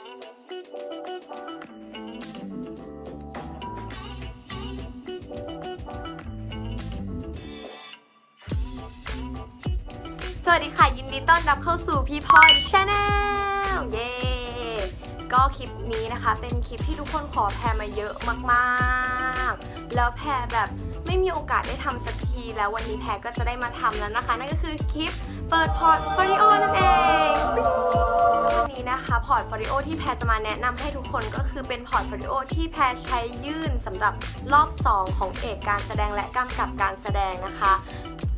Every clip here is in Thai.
สวัสดีค่ะ ยินดีต้อนรับเข้าสู่พี่พลอยชาแนลเย้ก็คลิปนี้นะคะ เป็นคลิปที่ทุกคนขอแพรมาเยอะมากๆ แล้วแพรแบบไม่มีโอกาสได้ทำสักทีแล้ววันนี้แพรก็จะได้มาทำแล้วนะคะ นั่นก็คือคลิปเปิดพอร์ตโฟลิโอนั่นเอง พอร์ตโฟลิโอที่แพรจะมาแนะนำให้ทุกคนก็คือเป็นพอร์ตโฟลิโอที่แพรใช้ยื่นสำหรับรอบ 2 ของเอกการแสดงและกำกับการแสดงนะคะ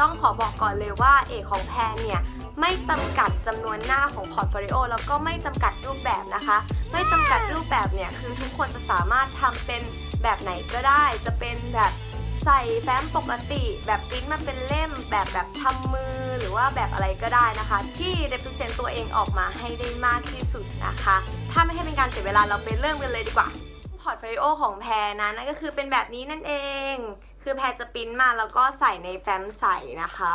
ต้องขอบอกก่อนเลยว่าเอกของแพรเนี่ยไม่จำกัดจำนวนหน้าของพอร์ตโฟลิโอแล้วก็ไม่จำกัดรูปแบบนะคะ ไม่จำกัดรูปแบบเนี่ยคือทุกคนจะสามารถทำเป็นแบบไหนก็ได้ จะเป็นแบบ ใส่แฟ้มปกติ แบบปริ้นมาเป็นเล่ม แบบแบบทำมือหรือว่าแบบอะไรก็ได้นะคะ ที่ represent ตัวเองออกมาให้ได้มากที่สุดนะคะ ถ้าไม่ให้เป็นการเสียเวลาเราไปเริ่มกันเลยดีกว่าพอร์ตโฟลิโอของแพรนะนั่นก็คือเป็นแบบนี้นั่นเอง คือแพรจะปริ้นมาแล้วก็ใส่ในแฟ้มใส่นะคะ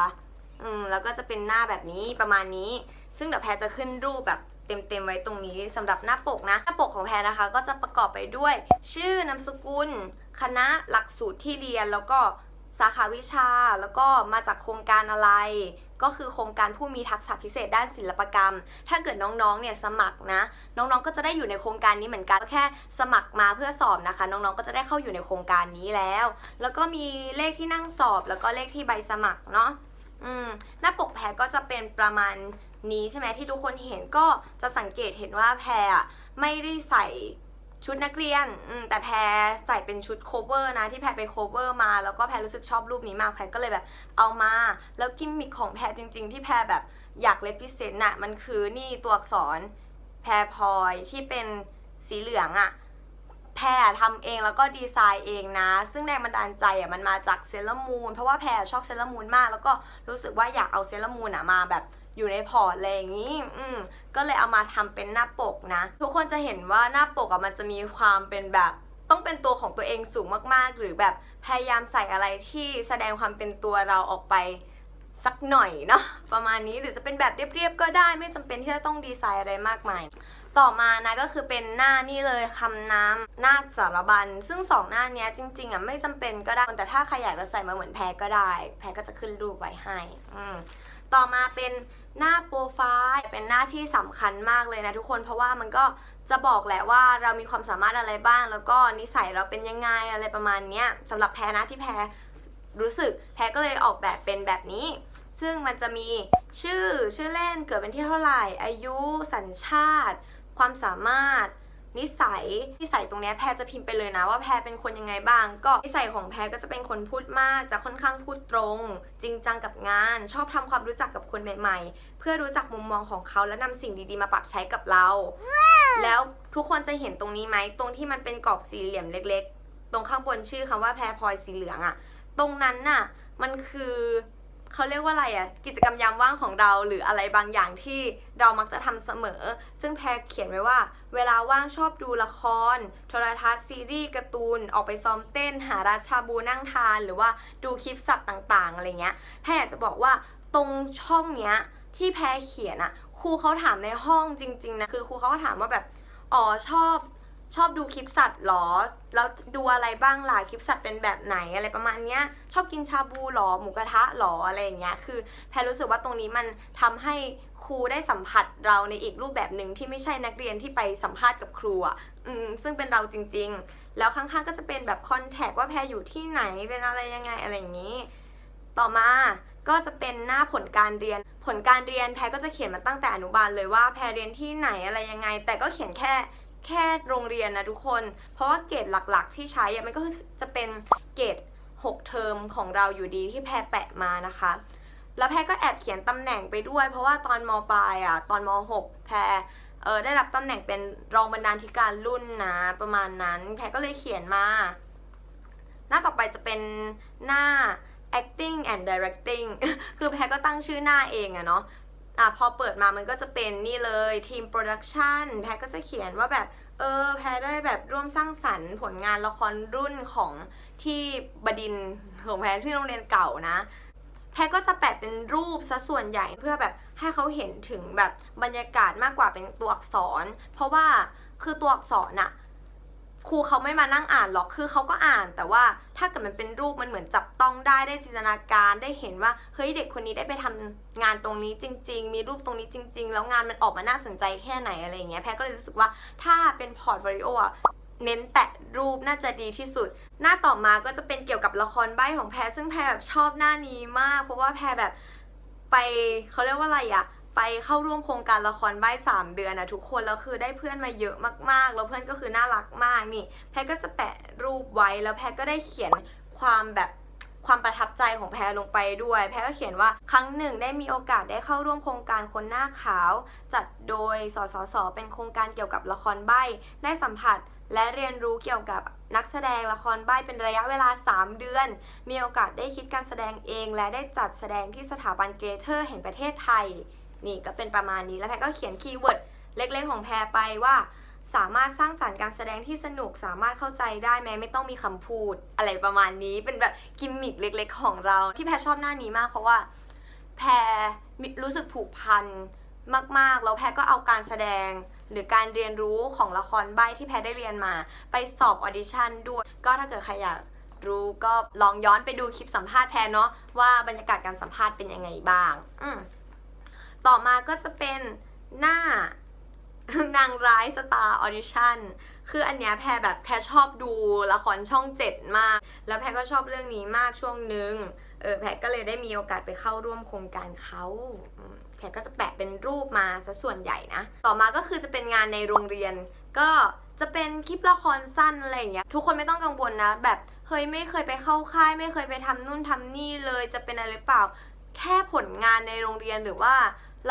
อืมแล้วก็จะเป็นหน้าแบบนี้ประมาณนี้ ซึ่งเดี๋ยวแพรจะขึ้นรูปแบบเต็มๆไว้ตรงนี้สำหรับหน้าปกนะ หน้าปกของแพรนะคะ ก็จะประกอบไปด้วย ชื่อนามสกุล คณะหลักสูตรที่เรียนแล้วก็สาขาวิชาแล้วก็มาจากโครงการอะไร ก็คือโครงการผู้มีทักษะพิเศษด้านศิลปกรรม ถ้าเกิดน้องๆเนี่ยสมัครนะ น้องๆก็จะได้อยู่ในโครงการนี้เหมือนกันก็แค่สมัครมาเพื่อสอบนะคะ น้องๆก็จะได้เข้าอยู่ในโครงการนี้แล้ว แล้วก็มีเลขที่นั่งสอบ แล้วก็เลขที่ใบสมัครเนาะอืมหน้าปกแพรก็จะเป็นประมาณนี้ใช่ไหมที่ทุกคนเห็นก็จะสังเกตเห็นว่าแพรอะไม่ได้ใส่ ชุดนักเรียนอืมแต่แพรใส่เป็นชุดโคเวอร์นะที่แพรไปโคเวอร์มา แล้วก็แพรรู้สึกชอบรูปนี้มากแพรก็เลยแบบเอามา แล้วกิมมิคของแพรจริง ๆ ที่แพรแบบอยากเลพิเซนต์น่ะมันคือนี่ตัวอักษรแพรพลอยที่เป็นสีเหลืองอะแพรทำเองแล้วก็ดีไซน์เองนะ ซึ่งแรงบันดาลใจอะมันมาจากเซเลอร์มูนเพราะว่าแพรชอบเซเลอร์มูนมาก แล้วก็รู้สึกว่าอยากเอาเซเลอร์มูนอะมาแบบ อยู่ในพอร์ตอะไรอย่างนี้ อืม ก็เลยเอามาทำเป็นหน้าปกนะ ทุกคนจะเห็นว่าหน้าปกอะมันจะมีความเป็นแบบต้องเป็นตัวของตัวเองสูงมากๆ หรือแบบพยายามใส่อะไรที่แสดงความเป็นตัวเราออกไปสักหน่อยเนาะประมาณนี้หรือจะเป็นแบบเรียบๆก็ได้ไม่จำเป็นที่จะต้องดีไซน์อะไรมากมาย ต่อมานะก็คือเป็นหน้านี่เลยคำน้ำหน้าสารบัญ ซึ่งสองหน้านี้จริงๆอะไม่จำเป็นก็ได้แต่ถ้าใครอยากจะใส่มาเหมือนแพรก็ได้ แพรก็จะขึ้นรูปไว้ให้อืมต่อมาเป็น หน้าโปรไฟล์เป็นหน้าที่สำคัญมากเลยนะทุกคนเพราะว่ามันก็จะบอกแหละว่าเรามีความสามารถอะไรบ้าง แล้วก็นิสัยเราเป็นยังไงอะไรประมาณเนี้ยสำหรับแพรนะที่แพรรู้สึกแพรก็เลยออกแบบเป็นแบบนี้ ซึ่งมันจะมีชื่อชื่อเล่นเกิดเป็นที่เท่าไหร่ อายุสัญชาติ ความสามารถ นิสัยนิสัยตรงนี้แพรจะพิมพ์ไปเลยนะว่าแพรเป็นคนยังไงบ้าง ก็นิสัยของแพรก็จะเป็นคนพูดมาก จะค่อนข้างพูดตรง จริงจังกับงาน ชอบทำความรู้จักกับคนใหม่ ๆ เพื่อรู้จักมุมมองของเขาและนำสิ่งดีๆ มาปรับใช้กับเรา แล้วทุกคนจะเห็นตรงนี้ไหมตรงที่มันเป็นกรอบสี่เหลี่ยมเล็ก ๆ ตรงข้างบนชื่อคำว่าแพรพลอยสีเหลืองอะตรงนั้นน่ะมันคือ เขาเรียกว่าอะไรอะกิจกรรมยามว่างของเราหรืออะไรบางอย่างที่เรามักจะทำเสมอ ซึ่งแพรเขียนไว้ว่า เวลาว่างชอบดูละคร โทรทัศน์ซีรีส์การ์ตูน ออกไปซ้อมเต้น หาราชาบูนั่งทาน หรือว่าดูคลิปสัตว์ต่างๆอะไรเงี้ยแพรอยากจะบอกว่าตรงช่องเนี้ยที่แพรเขียนอะครูเขาถามในห้องจริง ๆนะคือครูเขาก็ถามว่าแบบอ๋อชอบ ชอบดูคลิปสัตว์หรอ แล้วดูอะไรบ้างล่ะ คลิปสัตว์เป็นแบบไหนอะไรประมาณเนี้ย ชอบกินชาบูหรอ หมูกระทะหรออะไรอย่างเงี้ย คือแพรรู้สึกว่าตรงนี้มันทำให้ครูได้สัมผัสเราในอีกรูปแบบหนึ่งที่ไม่ใช่นักเรียนที่ไปสัมภาษณ์กับครูอะอืมซึ่งเป็นเราจริง ๆ แล้วข้างๆก็จะเป็นแบบคอนแทคว่าแพรอยู่ที่ไหน เป็นอะไรยังไงอะไรอย่างนี้ ต่อมาก็จะเป็นหน้าผลการเรียน ผลการเรียนแพรก็จะเขียนมาตั้งแต่อนุบาลเลยว่าแพรเรียนที่ไหนอะไรยังไง แต่ก็เขียนแค่ แค่โรงเรียนนะทุกคน เพราะว่าเกรดหลักๆ ที่ใช้มันก็จะเป็นเกรด6 เทอมของเราอยู่ดีที่แพรแปะมานะคะ แล้วแพรก็แอบเขียนตำแหน่งไปด้วย เพราะว่าตอนมปลายอะตอนม 6 แพรเออได้รับตำแหน่งเป็นรองบรรณาธิการรุ่นนะประมาณนั้น แพรก็เลยเขียนมา หน้าต่อไปจะเป็นหน้า acting and directing คือแพรก็ตั้งชื่อหน้าเองอะเนาะ อะพอเปิดมามันก็จะเป็นนี่เลยทีมโปรดักชันแพรก็จะเขียนว่าแบบ เออ แพรได้แบบร่วมสร้างสรรค์ผลงานละครรุ่นของที่บดินของแพรที่โรงเรียนเก่านะ แพแพรก็จะแปะเป็นรูปซะส่วนใหญ่เพื่อแบบให้เขาเห็นถึงแบบบรรยากาศมากกว่าเป็นตัวอักษร เพราะว่าคือตัวอักษรน่ะ ครูเขาไม่มานั่งอ่านหรอกคือเขาก็อ่าน แต่ว่าถ้าเกิดมันเป็นรูปมันเหมือนจับต้องได้ได้จินตนาการได้เห็นว่าเฮ้ยเด็กคนนี้ได้ไปทำงานตรงนี้จริง ๆ มีรูปตรงนี้จริง ๆ แล้วงานมันออกมาน่าสนใจแค่ไหนอะไรอย่างเงี้ยแพรก็เลยรู้สึกว่าถ้าเป็นพอร์ตโฟลิโออะเน้นแปะรูปน่าจะดีที่สุด หน้าต่อมาก็จะเป็นเกี่ยวกับละครใบ้ของแพรซึ่งแพรแบบชอบหน้านี้มาก เพราะว่าแพรแบบไปเขาเรียกว่าอะไรอะ ไปเข้าร่วมโครงการละครใบ้สามเดือนนะทุกคนแล้วคือได้เพื่อนมาเยอะมากๆ แล้วเพื่อนก็คือน่ารักมากนี่ แพรก็จะแปะรูปไว้แล้วแพรก็ได้เขียนความแบบความประทับใจของแพรลงไปด้วย แพรก็เขียนว่าครั้งหนึ่งได้มีโอกาสได้เข้าร่วมโครงการคนหน้าขาว จัดโดยสสส เป็นโครงการเกี่ยวกับละครใบ้ได้สัมผัสและเรียนรู้เกี่ยวกับนักแสดงละครใบ้เป็นระยะเวลา 3 เดือน มีโอกาสได้คิดการแสดงเอง และได้จัดแสดงที่สถาบันเกเทอร์แห่งประเทศไทย นี่ก็เป็นประมาณนี้แล้วแพรก็เขียนคีย์เวิร์ดเล็กๆของแพรไปว่า สามารถสร้างสรรค์การแสดงที่สนุกสามารถเข้าใจได้แม้ไม่ต้องมีคำพูด อะไรประมาณนี้เป็นแบบกิมมิคเล็ก ๆ ของเรา ที่แพรชอบหน้านี้มาก เพราะว่าแพรรู้สึกผูกพันมากๆ แล้วแพรก็เอาการแสดงหรือการเรียนรู้ของละครใบที่แพรได้เรียนมา ไปสอบออดิชั่นด้วย ก็ถ้าเกิดใครอยากรู้ก็ลองย้อนไปดูคลิปสัมภาษณ์แพรเนาะว่าบรรยากาศการสัมภาษณ์เป็นยังไงบ้าง อืม ต่อมาก็จะเป็นหน้านางร้ายสตาร์ออดิชั่น คืออันเนี้ยแพรแบบแพรชอบดูละครช่องเจ็ดมาก แล้วแพรก็ชอบเรื่องนี้มากช่วงหนึ่งเออแพรก็เลยได้มีโอกาสไปเข้าร่วมโครงการเขา แพรก็จะแปะเป็นรูปมาซะส่วนใหญ่นะ ต่อมาก็คือจะเป็นงานในโรงเรียน ก็จะเป็นคลิปละครสั้นอะไรอย่างเงี้ย ทุกคนไม่ต้องกังวลนะ แบบเฮ้ยไม่เคยไปเข้าค่าย ไม่เคยไปทำนู่นทำนี่เลย จะเป็นอะไรเปล่า แค่ผลงานในโรงเรียนหรือว่า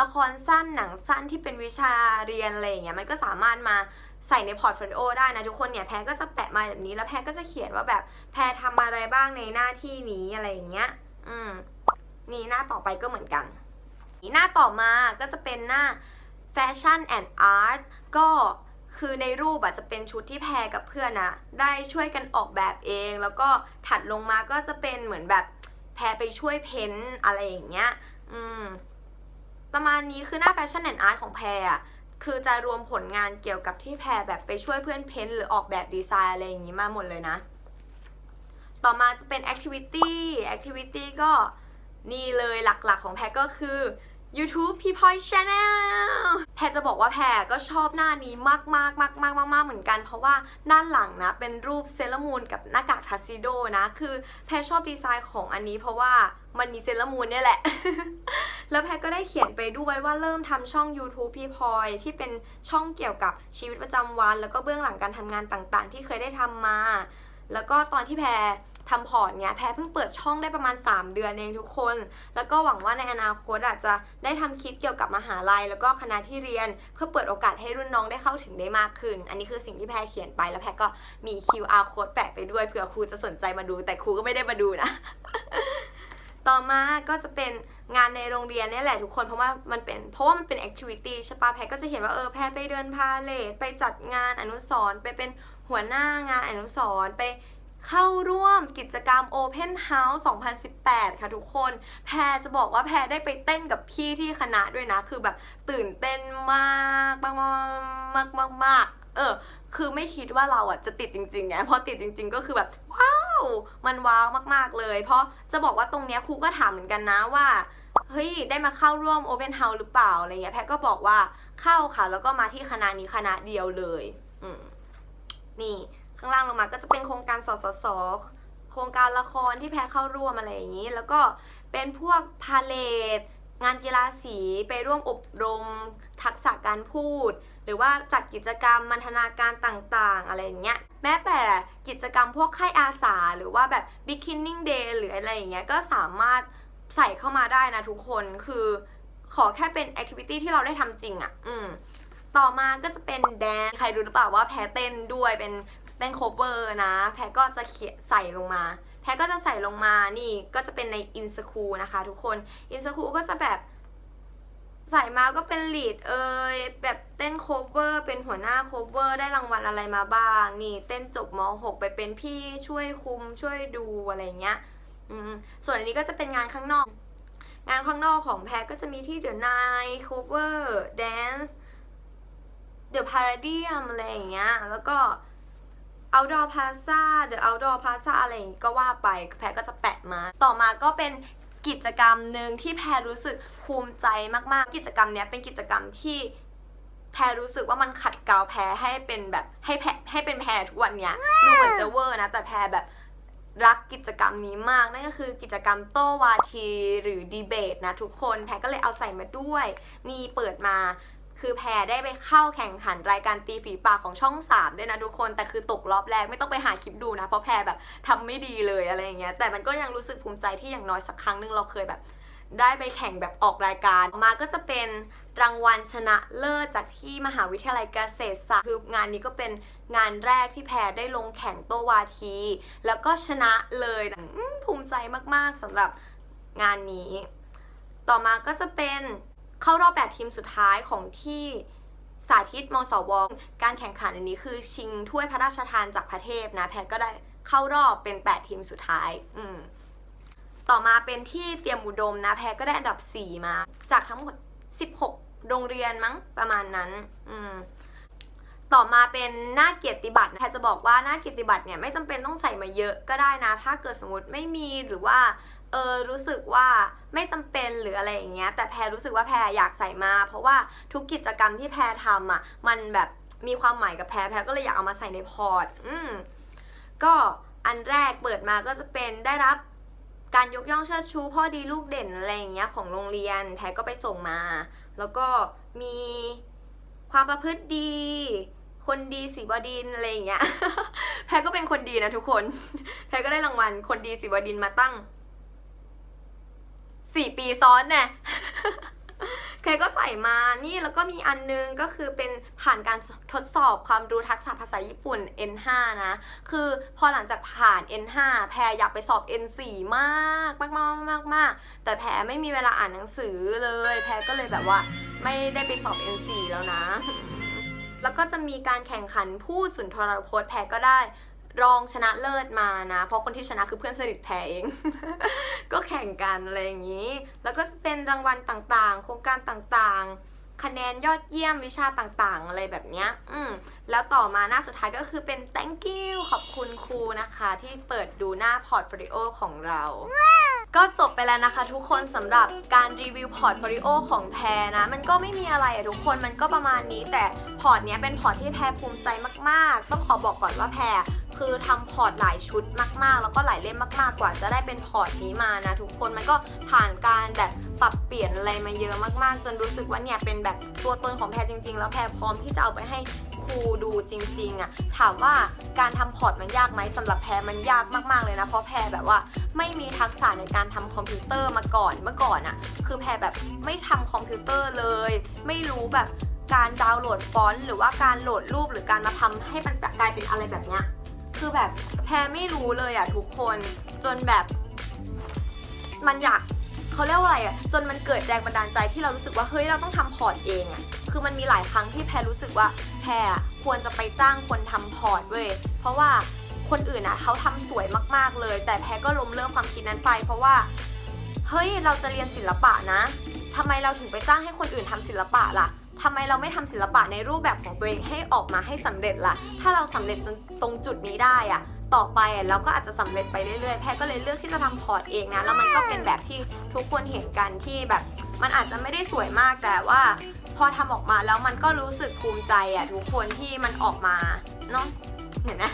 ละครสั้นหนังสั้นที่เป็นวิชาเรียนอะไรอย่างเงี้ยมันก็สามารถมาใส่ในพอร์ตโฟลิโอได้นะทุกคนเนี่ยแพรก็จะแปะมาแบบนี้แล้วแพรก็จะเขียนว่าแบบแพรทำอะไรบ้างในหน้าที่นี้อะไรอย่างเงี้ย อืม นี่หน้าต่อไปก็เหมือนกันหน้าต่อมาก็จะเป็นหน้า Fashion and Art ก็คือในรูปอะจะเป็นชุดที่แพรกับเพื่อนอะได้ช่วยกันออกแบบเอง แล้วก็ถัดลงมาก็จะเป็นเหมือนแบบแพรไปช่วยเพ้นท์อะไรอย่างเงี้ย อืม ประมาณนี้คือหน้าแฟชั่นแอนด์อาร์ตของแพรอะคือจะรวมผลงานเกี่ยวกับที่แพรแบบไปช่วยเพื่อนเพ้นท์หรือออกแบบดีไซน์อะไรอย่างนี้มาหมดเลยนะ ต่อมาจะเป็นแอคทิวิตี้แอคทิวิตี้ก็นี่เลยหลักๆของแพรก็คือ YouTube พี่พลอย Channel แพรจะบอกว่าแพรก็ชอบหน้านี้มากๆมากๆมากเหมือนกัน เพราะว่าด้านหลังนะเป็นรูปเซเลอรามูนกับหน้ากากทัสซิโดนะ คือแพรชอบดีไซน์ของอันนี้เพราะว่ามันมีเซเลอรามูนเนี่ยแหละ แล้วแพรก็ได้เขียนไปด้วยว่าเริ่มทำช่อง YouTube พี่พลอยที่เป็นช่องเกี่ยวกับชีวิตประจำวัน แล้วก็เบื้องหลังการทำงานต่างๆ ที่เคยได้ทำมา แล้วก็ตอนที่แพร ทำพอร์ตเนี้ยแพรเพิ่งเปิดช่องได้ประมาณ 3 เดือนเองทุกคน แล้วก็หวังว่าในอนาคตอาจจะได้ทำคลิปเกี่ยวกับมหาลัย แล้วก็คณะที่เรียน เพื่อเปิดโอกาสให้รุ่นน้องได้เข้าถึงได้มากขึ้น อันนี้คือสิ่งที่แพรเขียนไปแล้วแพรก็มี QR code แปะไปด้วยเผื่อครูจะสนใจมาดู แต่ครูก็ไม่ได้มาดูนะต่อมาก็จะเป็นงานในโรงเรียนนี่แหละทุกคนเพราะว่ามันเป็นเพราะว่ามันเป็นแอคทิวิตี้ใช่ปะแพรก็จะเห็นว่าเออแพรไปเดินพาเลทไปจัดงานอนุสร์ไปเป็นหัวหน้างานอนุสร์ไป เข้าร่วมกิจกรรม Open House 2018 ค่ะทุกคน แพรจะบอกว่าแพรได้ไปเต้นกับพี่ที่คณะด้วยนะ คือแบบตื่นเต้นมากมากมากมากมากเออ คือไม่คิดว่าเราอะจะติดจริงๆไงพอติดจริง ๆ ก็คือแบบว้าว มันว้าวมากๆเลย เพราะจะบอกว่าตรงเนี้ยครูก็ถามเหมือนกันนะว่าเฮ้ย ได้มาเข้าร่วม Open House หรือเปล่าอะไรเงี้ยแพทก็บอกว่าเข้าค่ะ แล้วก็มาที่คณะนี้คณะเดียวเลย อืมนี่ ข้างล่างลงมาก็จะเป็นโครงการสสสโครงการละครที่แพรเข้าร่วมอะไรอย่างนี้ แล้วก็เป็นพวกพาเลทงานกีฬาสีไปร่วมอบรม ทักษะการพูด หรือว่าจัดกิจกรรมมันทนาการต่างๆ อะไรอย่างเงี้ยแม้แต่กิจกรรมพวกค่ายอาสา หรือว่าแบบ beginning day หรืออะไรอย่างเงี้ยก็สามารถใส่เข้ามาได้นะทุกคนคือขอแค่เป็น activity ที่เราได้ทำจริงอะ่ะ อืม ต่อมาก็จะเป็นแดน ใครรู้หรือเปล่าว่าแพ้เต้นด้วยเป็น เต้นโคเวอร์นะ แพ้ก็จะเขียนใส่ลงมา แพ้ก็จะใส่ลงมานี่ก็จะเป็นในอินสคูนะคะทุกคนอินสคูก็จะแบบใส่มาก็เป็นลีดเอยแบบเต้นโคเวอร์ เป็นหัวหน้าโคเวอร์ ได้รางวัลอะไรมาบ้าง นี่ เต้นจบม .6 ไปเป็นพี่ช่วยคุมช่วยดูอะไรเงี้ยอืมส่วนอันนี้ก็จะเป็นงานข้างนอก งานข้างนอกของแพรก็จะมีที่ The Night Cover Dance The Paradigm อะไรอย่างเงี้ยแล้วก็ Outdoor Plaza The Outdoor Plaza อะไรอย่างงี้ก็ว่าไปแพรก็จะแปะมา ต่อมาก็เป็นกิจกรรมหนึ่งที่แพรรู้สึกภูมิใจมากๆ กิจกรรมเนี้ยเป็นกิจกรรมที่แพรรู้สึกว่ามันขัดเกลาแพรให้เป็นแบบให้แพรให้เป็นแพรทุกวันเนี้ยดูเหมือนจะเวอร์นะ แต่แพรแบบรักกิจกรรมนี้มากนั่นก็คือกิจกรรมโต้วาทีหรือดีเบตนะทุกคนแพรก็เลยเอาใส่มาด้วย นี่เปิดมา คือแพรได้ไปเข้าแข่งขันรายการตีฝีปากของช่อง 3 ด้วยนะทุกคน แต่คือตกรอบแรกไม่ต้องไปหาคลิปดูนะ เพราะแพรแบบทำไม่ดีเลยอะไรอย่างเงี้ย แต่มันก็ยังรู้สึกภูมิใจที่อย่างน้อยสักครั้งหนึงเราเคยแบบ ได้ไปแข่งแบบออกรายการ มาก็จะเป็นรางวัลชนะเลิศจากที่มหาวิทยาลัยเกษตรศาสตร์คืองานนี้ก็เป็นงานแรกที่แพรได้ลงแข่งโตวาที แล้วก็ชนะเลยภูมิใจมากๆสำหรับงานนี้ ต่อมาก็จะเป็น เข้ารอบ 8 ทีมสุดท้ายของที่สาธิตมสวการแข่งขันอันนี้คือชิงถ้วยพระราชทานจากพระเทพนะแพรก็ได้เข้ารอบเป็น 8 ทีมสุดท้าย อืมต่อมาเป็นที่เตรียมอุดมนะแพรก็ได้อันดับ 4 มา จากทั้งหมด 16 โรงเรียนมั้งประมาณนั้น อืมต่อมาเป็นหน้าเกียรติบัตรแพรจะบอกว่าหน้าเกียรติบัตรเนี่ยไม่จำเป็นต้องใส่มาเยอะก็ได้นะ ถ้าเกิดสมมติไม่มีหรือว่า เออรู้สึกว่าไม่จำเป็นหรืออะไรอย่างเงี้ย แต่แพรรู้สึกว่าแพรอยากใส่มา เพราะว่าทุกกิจกรรมที่แพรทำอะมันแบบมีความหมายกับแพรแพรก็เลยอยากเอามาใส่ในพอร์ตอืมก็อันแรกเปิดมาก็จะเป็นได้รับการยกย่องเชิดชูพ่อดีลูกเด่นอะไรอย่างเงี้ยของโรงเรียนแพรก็ไปส่งมา แล้วก็มีความประพฤติดี คนดีสีบดินอะไรอย่างเงี้ยแพรก็เป็นคนดีนะทุกคน แพรก็ได้รางวัลคนดีสีบดินมาตั้ง สี่ปีซ้อนแน่แพรก็ใส่มานี่แล้วก็มีอันนึงก็คือเป็นผ่านการทดสอบความรู้ทักษะภาษาญี่ปุ่น N5 นะ คือพอหลังจากผ่าน N5 แพรอยากไปสอบ N4 มากมากมากมากมากแต่แพรไม่มีเวลาอ่านหนังสือเลย แพรก็เลยแบบว่าไม่ได้ไปสอบ N4 แล้วนะ แล้วก็จะมีการแข่งขันพูดสุนทรพจน์แพรก็ได้ รองชนะเลิศมานะ เพราะคนที่ชนะคือเพื่อนสนิทแพรเอง ก็แข่งกันอะไรอย่างนี้ แล้วก็จะเป็นรางวัลต่างๆ โครงการต่างๆ คะแนนยอดเยี่ยมวิชาต่างๆ อะไรแบบนี้อืมแล้วต่อมาหน้าสุดท้ายก็คือเป็น thank you ขอบคุณครูนะคะ ที่เปิดดูหน้าพอร์ตโฟลิโอของเราก็จบไปแล้วนะคะทุกคนสำหรับการรีวิวพอร์ตโฟลิโอของแพรนะ มันก็ไม่มีอะไรอะทุกคนมันก็ประมาณนี้ แต่พอร์ตเนี้ยเป็นพอร์ตที่แพรภูมิใจมากๆ ต้องขอบอกก่อนว่าแพร คือทำพอร์ตหลายชุดมากๆ แล้วก็หลายเล่มมากๆกว่าจะได้เป็นพอร์ตนี้มานะทุกคนมันก็ผ่านการแบบปรับเปลี่ยนอะไรมาเยอะมากๆ จนรู้สึกว่าเนี่ยเป็นแบบตัวตนของแพรจริง ๆ แล้วแพรพร้อมที่จะเอาไปให้ครูดูจริงๆอะถามว่าการทำพอร์ตมันยากไหมสำหรับแพรมันยากมากๆเลยนะ เพราะแพรแบบว่าไม่มีทักษะในการทำคอมพิวเตอร์มาก่อนเมื่อก่อนอะคือแพรแบบไม่ทำคอมพิวเตอร์เลย ไม่รู้แบบการดาวน์โหลดฟอนต์หรือว่าการโหลดรูปหรือการมาทำให้มันกลายเป็นอะไรแบบเนี้ย คือแบบแพรไม่รู้เลยอะทุกคนจนแบบ มันอยากเขาเรียกว่าอะไรอะจนมันเกิดแรงบันดาลใจที่เรารู้สึกว่าเฮ้ยเราต้องทำพอร์ตเองอะคือมันมีหลายครั้งที่แพรรู้สึกว่าแพรอะควรจะไปจ้างคนทำพอร์ตเว้ยเพราะว่าคนอื่นอะเขาทำสวยมากๆเลย แต่แพรก็ล้มเลิกความคิดนั้นไป เพราะว่า เฮ้ยเราจะเรียนศิลปะนะทำไมเราถึงไปจ้างให้คนอื่นทำศิลปะล่ะ ทำไมเราไม่ทำศิลปะในรูปแบบของตัวเองให้ออกมาให้สำเร็จล่ะ ถ้าเราสำเร็จตรงตรงจุดนี้ได้อะต่อไปอะเราก็อาจจะสำเร็จไปเรื่อยๆ แพรก็เลยเลือกที่จะทำพอร์ตเองนะ แล้วมันก็เป็นแบบที่ทุกคนเห็นกันที่แบบ มันอาจจะไม่ได้สวยมากแต่ว่า พอทำออกมาแล้วมันก็รู้สึกภูมิใจอะทุกคนที่มันออกมาเนาะเห็นไหม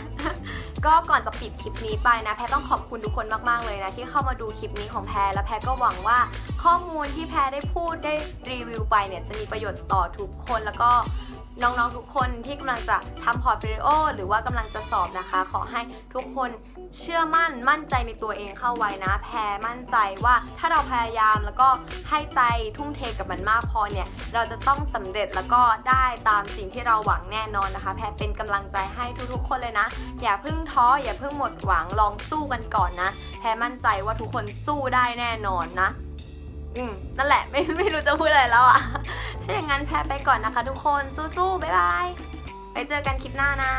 ก็ก่อนจะปิดคลิปนี้ไปนะแพรต้องขอบคุณทุกคนมากๆเลยนะที่เข้ามาดูคลิปนี้ของแพรและแพรก็หวังว่าข้อมูลที่แพรได้พูดได้รีวิวไปเนี่ยจะมีประโยชน์ต่อทุกคนแล้วก็ น้องๆทุกคนที่กำลังจะทำพอร์ตโฟลิโอหรือว่ากำลังจะสอบนะคะ ขอให้ทุกคนเชื่อมั่นมั่นใจในตัวเองเข้าไว้นะ แพรมั่นใจว่าถ้าเราพยายามแล้วก็ให้ใจทุ่มเทกับมันมากพอเนี่ย เราจะต้องสำเร็จแล้วก็ได้ตามสิ่งที่เราหวังแน่นอนนะคะ แพรเป็นกำลังใจให้ทุกๆ คนเลยนะ อย่าเพิ่งท้ออย่าเพิ่งหมดหวังลองสู้กันก่อนนะ แพรมั่นใจว่าทุกคนสู้ได้แน่นอนนะ อืมนั่นแหละไม่ไม่รู้จะพูดอะไรแล้วอะถ้าอย่างนั้นแพ้ไปก่อนนะคะทุกคนสู้ๆบ๊ายบายไปเจอกันคลิปหน้านะ